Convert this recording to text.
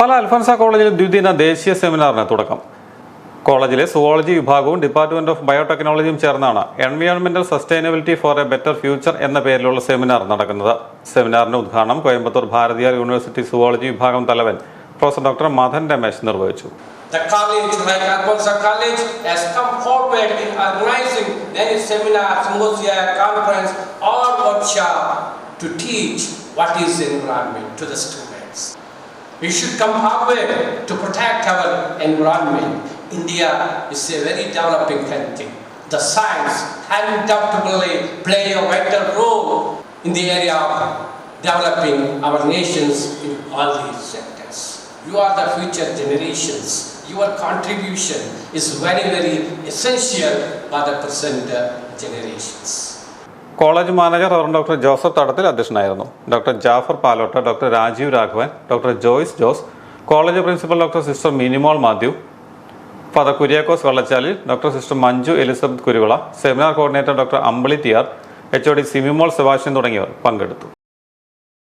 പല അൽഫൻസ കോളേജിൽ ദ്വിദിന ദേശീയ സെമിനാറിന് തുടക്കം. കോളേജിലെ സുവോളജി വിഭാഗവും ഡിപ്പാർട്ട്മെന്റ് ഓഫ് ബയോടെക്നോളജിയും ചേർന്നാണ് എൻവയോൺമെന്റൽ sustainability for a better future എന്ന പേരിലുള്ള സെമിനാർ നടക്കുന്നത്. സെമിനാറിന്റെ ഉദ്ഘാടനം കോയമ്പത്തൂർ ഭാരതീയ യൂണിവേഴ്സിറ്റി സുവോളജി വിഭാഗം തലവൻ പ്രൊഫസർ ഡോക്ടർ മദൻ രമേശ് നിർവഹിച്ചു. To teach what is environment to the students. We should come forward to protect our environment. India is a very developing country. The science can undoubtedly play a vital role in the area of developing our nations in all these sectors. You are the future generations. Your contribution is very, very essential for the present generations. College manager reverend doctor Joseph Thadathil അധ്യക്ഷനായിരുന്നു. Doctor Jafar Palotta doctor Rajeev Raghavan doctor Joyce Jose college principal doctor sister Minimol Mathew father Kuriakose Vallachalil doctor sister Manju Elizabeth Kuruvila seminar coordinator doctor Ambili തിയാർ H O D Simimol Sebastian തുടങ്ങിയവർ പങ്കെടുത്തു.